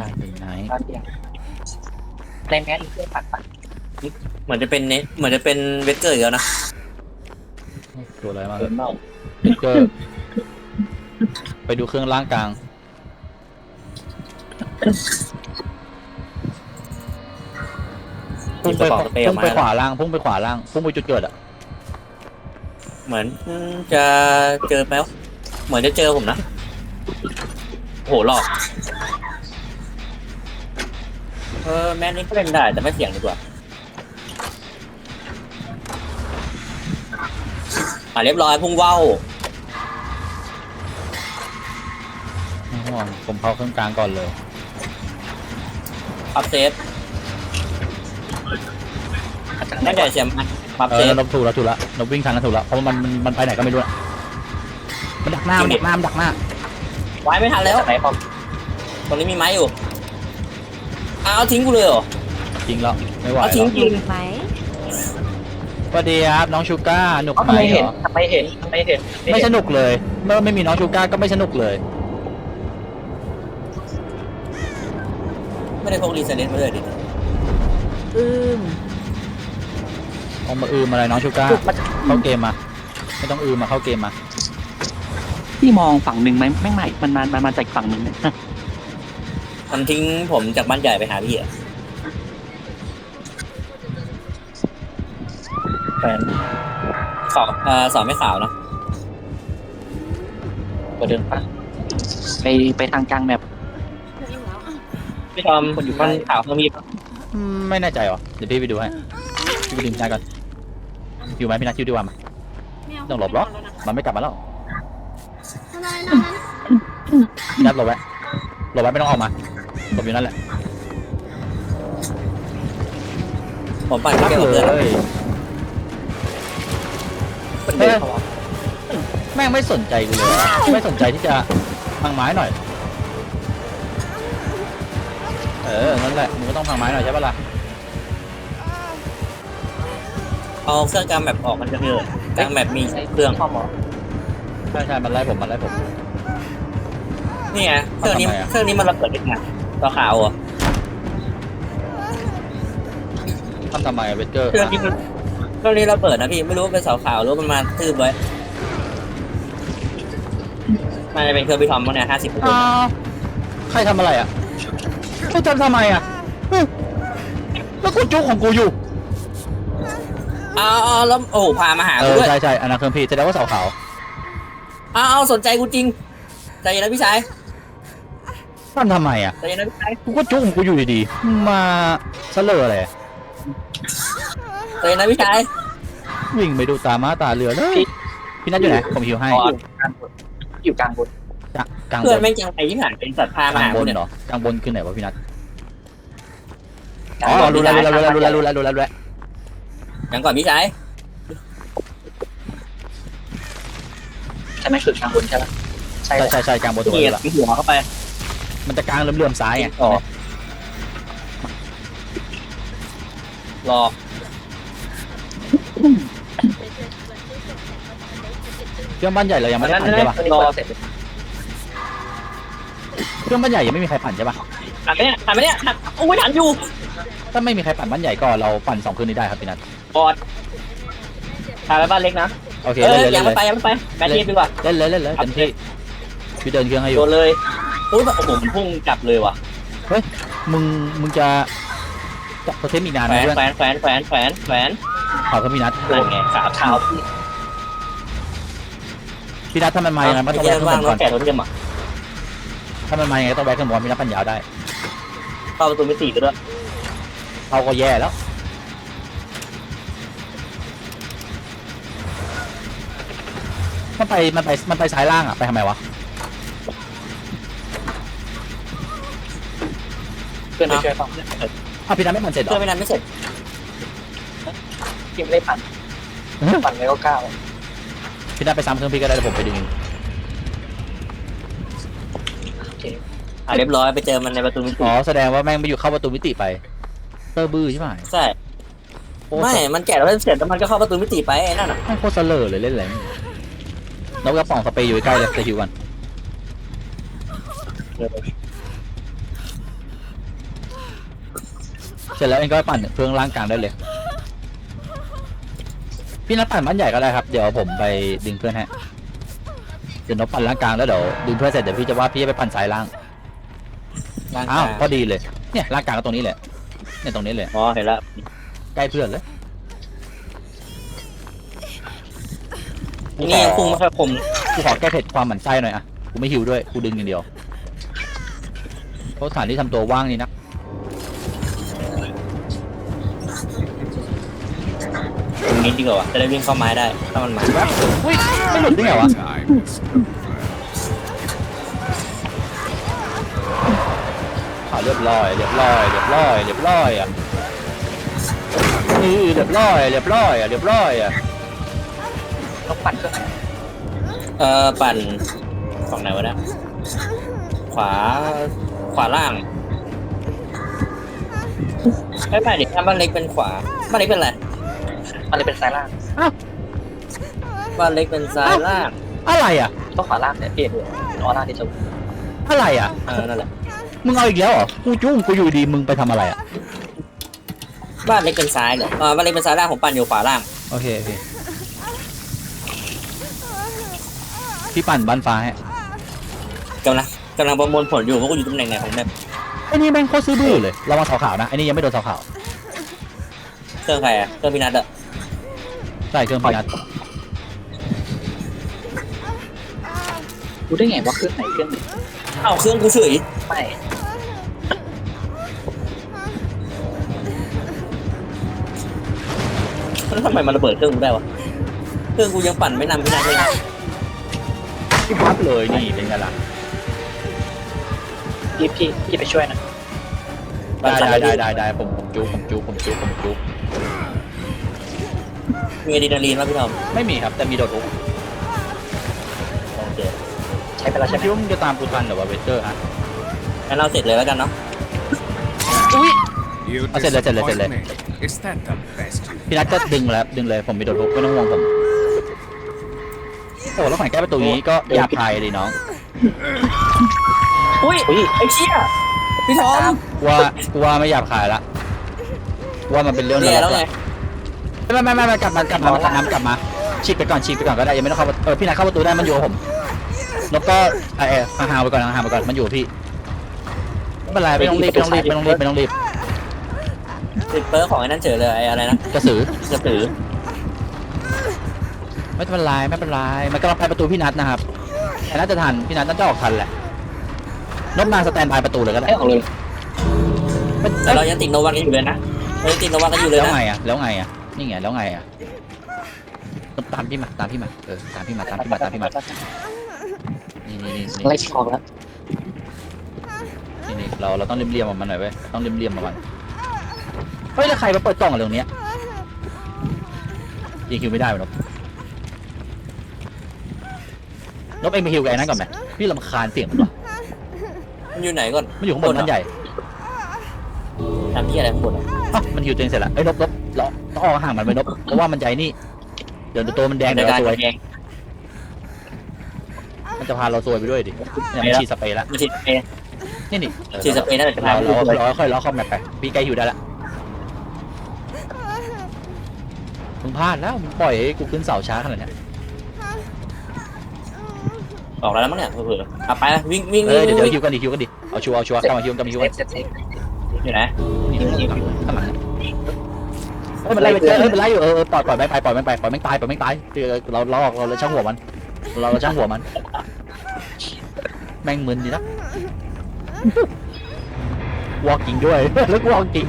ได้ถึงไหนตอนเดียวในแมสอีกเครื่องปัดปัดเหมือนจะเป็นเนเหมือนจะเป็นเวสเกอร์อีกแล้วนะตัวอะไรมาเกินเมาเกอร์ไปดูเครื่องล่างกลางหยิพุ่บงกไประเป๋าสเปรย์อพุ่องกไปมาขวาล่างพุ่งไปขวาล่างพุ่งไปจุดเกิดอะ เหมือนจะเจอแป๊วเหมือนจะเจอผมนะโหหลอกเออแมสนี้ก็เล่นได้แต่ไม่เสี่ยงดีกว่าอะเรียบร้อยพุ่งว่าวไม่ห่วงผมเข้าเครื่องกลางก่อนเลย ปับเซฟได้แต่เสียมมันปับเอเซอฟเราถูกแล้วถูกแล้วเราวิ่งทันแล้วถูกแล้วเพราะว่ามันมันมันไปไหนก็ไม่รู้อะมันดักหน้ามันดักหน้ามันดักหน้า ไว้ไม่ทันแล้วไหนพอตรงนี้มีไม้อยู่เอาเอาทิ้งกูเลยเหรอ จริงแล้วไม่ไหวเอาแล้ทิ้งวจริงไหมสวัสดีครับน้องชูก้าหนุกเขาไหทำมไมเหเห็นรอทำไมเห็นทำไมเห็นไม่สนุกเลย เมื่อไม่มีน้องชูก้าก็ไม่สนุกเลยไม่ได้พกรีเซเลนมาเลยดิอืมเอามาอืมอะไรน้องชูก้าเข้าเกมมาไม่ต้องอืมมาเข้าเกมมาพี่มองฝั่งหนึ่งไหมแม่งใหม่มันมามันมาจากฝั่งหนึ่งเนี่ย มันทิ้งผมจากบ้านใหญ่ไปหาพี่อะแฟนขาวเอ่อสอนไม่ขาวเนอะกว่าเดินปะไปไปทางกลางแบบพี่ทอมคนอยู่บ้านขาวเขามีปะอืมไม่แน่ใจหรอเดี๋ยวพี่ไปดูให้พี่ไปดึงพี่นัทก่อนคิวไหมพี่นัทคิวดีกว่ามาต้องหลบหรอมันไม่กลับมาแล้วพี่นัทหลบไว้หลบไว้ไม่ต้องออกมา หลบอยู่นั่นแหละ ผมปั่นพักเกี่ยวเลกับเพื่อนยเป็นเดินเขาอะแม่งไม่สนใจกูเลยอะไม่สนใจที่จะพังไม้หน่อย เออ นั่นแหละ มึงก็ต้องพังไม้หน่อยใช่ปะล่ะเอาเครื่องกลางแบบออกมันจะเถอะกลางแบบมีเครื่องพ่อหมอใช่ใช่มันไล่ผม มันไล่ผม นี่ไงเครื่องนี้ทำไมอะเครื่องนี้มันระเบิดได้ไง ตัวขาวเหรอะทำทำไมอะเวสเกอร์เครื่องนี้มันเครื่องนี้ระเบิดนะพี่ไม่รู้ว่าเป็นเสาขาวหรือว่ามันมาทืบไว้มันจะเป็นเครื่องพี่ทอมมั้งเนี่ยห้าสิบคนอ้าวใครทำอะไรอะใครทำทำไมอะเฮ้ยแล้วกูจุกของกูอยู่เอาเอาแล้วโอ้โหพามาหาเอกูอด้วยใช่ใช่อันนั้นเครื่องพี่แสดงว่าเสาขาวเอาเอาสนใจกูจริงใจเย็นนะพี่ชาย ทำทำไมอะใจเย็นนะพี่ชายกูก็จุกของกูอยู่ดีๆ มาเสลออะไรใจเย็นนะพี่ชายวิ่งไปดูตาม้าตาเรือเลยพี่นัทอยู่ไหนผมหิวให้ อยู่กลางบนจะกลางบเพื่อนนแม่งจังไปยิ่งหานเป็นสัตว์พากมาลางหาบกูนเนี่ยเหรอกลางบนคือไหนวะพี่นัทกลางอ๋บอนรู้แล้วรู้แล้วรู้แล้วรู้แล้วรู้แล้วรู้แล้วยังก่อนพี่ชายใช่ไหมคือกลางบนใช่ไหมใช่ใช่ใช่ใช่กลางบนตัวเหยียรู้บละหัวเข้าไป มันจะกลางเลื่อมๆซ้ายไงอ๋อ รอ เครื่องบ้านใหญ่เรายังมัไม่นได้นั่นปั่นนั่นใช่ปะรอเสร็จเครื่องบ้านใหญ่ยังไม่มีใครปั่นใช่ปะทันไหมเนี่ยทันไหมเนี่ยทันโอ้ยทันอยู่ถ้าไม่มีใครปั่นบ้านใหญ่ก็เราปั่นสองคืนนี้ได้ครับพี่นัทบอดพาไปบ้านเล็กนะโอเคเอเล่นอเลยยัเล่งนไม่เลยไปยังไม่ไปแบทเทียบดีกว่าเล่นเลยเล่นเลยเต็มที่พี่เดินเครื่องให้อโดยู่นเลย อุ้ยโอ้โหพุ่งกลับเลยว่ะมึงมึงจะจับโทเทมอีกนานแขไหมวนเพื่อนแขวนแขวนแขวนแขวนแขวนขอเครื่องพี่นัทนั่นไงขาเท้าพี่นัทถ้ามันมาอย่างไรมันไม่ต้องใช่แวะเครื่องบว่างนก่อนน้องแก่ตัวเทียมอะถ้ามันมาอย่างไรต้องแวะเครื่องบนพี่นัทปั่นยาวได้เข้าประตูมิติไปด้วยเขาก็แย่แล้วมันไปมันไปมันไปซ้ายล่างอะไปทำไมวะ พื่อนไปช่วยฟังอ้าวพี่นัทไม่ปั่นเสร็จเหรเพื่ออไม่นานไม่เสร็จพี่ไม่ได้ปั่นปั่นไม่ก็เก้าพี่นัทไปซ้ำเครื่องพี่ก็ได้เดี๋ยวผมไปดึงเองโอเคอะเรียบร้อยไปเจอมันในประตูมิติอ๋อแสดงว่าแม่งไปอยู่เข้าประตูมิติไปเตอร์บื้อใช่ไหมใช่โอ้ไม่มันแกะแล้วเสร็จแล้วมันก็เข้าประตูมิติไปไอ้นั่นอะแม่งโคตรเสลอเลยเล่นอะไรแล้วกระป๋องสเปรย์อยู่ใกล้เลยจะหิวกันเสร็จแล้วเองก็ไปปั่นเครื่องล่างกลางได้เลย พี่นัทปั่นบ้านใหญ่ก็ได้ครับ เดี๋ยวผมไปดึงเพื่อนให้เดี๋ยวนกปั่นล่างกลางแล้วเดี๋ยวดึงเพื่อนเสร็จเดี๋ยวพี่จะว่าพี่จะไปปั่นสายล่าง ร่างอ้าวกายพอดีเลย เนี่ยล่างกลางก็ตรงนี้แหละ เนี่ยตรงนี้เลย อ๋อเห็นแล้ว ใกล้เพื่อนเลย นี่ยังพุ่งไม่ค่อยคมกูขอแก้เผ็ดความหมั่นไส้หน่อยอะกูไม่หิวด้วย กูดึงอย่างเดียวเพราะสถานที่ทำตัวว่างนี่นะ ตรงนี้ดีกว่าวะจะได้วิ่งเข้าไม้ได้ ถ้ามันมาอุ้ยไม่หลุดได้ไงวะอ่าเรียบร้อย เรียบร้อย เรียบร้อย เรียบร้อยอะนี่เรียบร้อย เรียบร้อยอะ เรียบร้อยอะต้องปั่นเครื่องไหนเอ่อปั่นฝั่งไหนวะเนี่ยขวาขวาล่างไม่ไม่ดิถ้าบ้านเล็กเป็นขวาบ้านเล็กเป็นอะไร มันเลยเป็นซ้ายล่างบ้านเล็กเป็นซ้ายล่างอะไรอะ ต้องขวาล่างเนี่ยพี่เห็นออร่าที่จะอะไรอะ เออนั่นแหละมึงเอาอีกแล้วเหรอ กูจุ้งกูอยู่ดีมึงไปทำอะไรอะ บ้านเล็กเป็นซ้ายเหรอเออบ้านเล็กเป็นซ้ายล่างผมปั่นอยู่ขวาล่างโอเคโอเคพี่ปั่นบ้านฟ้าให้กำลังกำลังประมวลผลอยู่ว่ากูอยู่ตำแหน่งไหนของแมปไอ้นี่แม่งโคตรซื้อบื้อเลยระวังเสาขาวนะไอ้นี่ยังไม่โดนเสาขาวเครื่องใครอะเครื่องพินัทอะ ใส่เครื่องพีนัทรู้ได้ไงว่าเครื่องไหนเครื่องไหนเอ้าเครื่องกูเฉยไม่แล้วทำไมมันระเบิดเครื่องกูได้วะ เครื่องกูยังปั่นไม่นำพินัทเลยนะพี่พับเลยนี่เป็นไงล่ะพี่พี่พี่ไปช่วยนะ ได้ได้ได้ได้ได้ผมผมจุกผมจุกผมจุกผมจุก มีอะดรีนาลีนป่ะพี่ทอมไม่มีครับแต่มีโดดทุกโอเคใช้ไปแล้วฉัใช่นไหมคิดว่ามึงจะตามกูทันเหรอวะเวเตอร์ฮะงั้นเราเสร็จเลยแล้วกันเนาะ You I said, I said, I said, disappoint me. Is that the best you พี่นัทก็ดึงแล้วดึงเลยผมมีโดดทุกไม่ต้องห่วงผมโอ้แล้วฝ่ายแก้ประตูนี้ก็หยาบคายดีน้องอุ้ยอุ้ยไอ้เชี่ยพี่ทอมว่ากูว่าไม่หยาบคายละกูว่ามันเป็นเรื่องเนี่ยแล้วไง ไม่ไม่ไม่ไม่กลับมากลับมาตัดน้ำกลับมาฉีกไปก่อนฉีกไปก่อนก็ได้ยังไม่ต้องเข้าประเออพี่นัทเข้าประตูได้มันอยู่กับผมนกก็เออเออห่างๆไปก่อนห่างๆไปก่อนมันอยู่กับพี่ไม่เป็นไรไม่ต้องรีบไม่ต้องรีบไม่ต้องรีบไม่ต้องรีบติดเปอร์ของไอ้นั่นเฉยเลยไอ้อะไรนะกระสือกระสือไม่เป็นไรไม่เป็นไรมันกำลังไปประตูพี่นัทนะครับแต่น่าจะทันพี่นัทน่าจะออกทันแหละนกนางสแตนบายประตูเลยก็ได้ให้ออกเลยไม่แต่เรายังติดโนวันกันอยู่เลยนะเรายังติดโนวันกันอยู่เลยแล้วนะไงอะแล้วไงอะ นี่ไงแล้วไงอะตามพี่มาตามพี่มาเออตามพี่มาตามพี่มาตามพี่มานี่นี่นี่นี่ไล่คอกแล้วนี่นี่เราเราต้องเลี่ยมๆมันหน่อยเว้ยต้องเลี่ยมๆมันเฮ้ยแล้วใครมาเปิดกล่องอะไรตรงเนี้ยยิงคิวไม่ได้วะนกนกเองไปคิวกับไอ้นั่นก่อนไหมพี่ลำคาญเสียงมันวะมันอยู่ไหนก่อนมันอยู่ข้างบนมันใหญ่ทำที่อะไรข้างบนอะอะมันฮิวตัวเองเสร็จแล้วไอ้ยนบนบเรา ต้องออกห่างมันไปนบเพราะว่ามันใจนี่ เดี๋ยวตัวมันแดงเดี๋ยวเราซวย แดงมันจะพาเราซวยไปด้วยดิเนี่ยมันฉีดสเปรย์แล้วมันฉีดสเปรย์นี่นี่ฉีดสเปรย์นั่นแหละจะพาเราไปเราเราค่อยๆล้อคอมแมปไปพี่ใกล้ฮิวได้ละมึงพลาดแล้วมึงปล่อยให้กูขึ้นเสาช้าขนาดเนี้ยออกแล้วมั้งเนี่ยเผื่อๆอะไปนะวิ่งวิ่งเอวิ่งอเดี๋ยววิ่เดี๋ยวงฮิวกันดิฮิวกันดิเอาชัวร์เอาชัวร์กลับมาฮิวกลับมาฮิวเซกันฟเซฟเซฟอยู่ไหนนี่นี่ข้างหลังเฮ้ยมันไล่ไปเจอเฮ้ยมันไล่อยู่เออเออปล่อยปล่อยไม่ไปปล่อยไม่ไปปล่อยไม่ตายปล่อยไม่ตายเออเราเราเราเราช่างหัวมัน เราเราช่างหัวมัน แม่งมึนดีนะ walking ด้วย แล้ว walking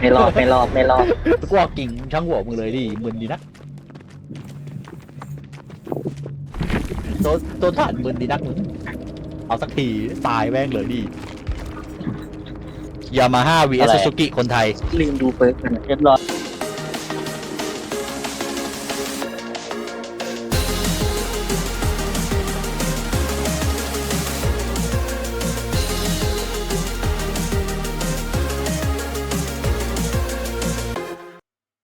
ไม่รอดไม่รอดไม่รอดแล้ว walking ช่างหัวมึงเลยดิมึนดีนะตัวตัวถ่านมึนดีนักมึงเอาสักทีตายแม่งเลยดิยามาฮ่าวีเอสซูซูกิคนไทยลืมดูเปิร์กมันเรียบร้อย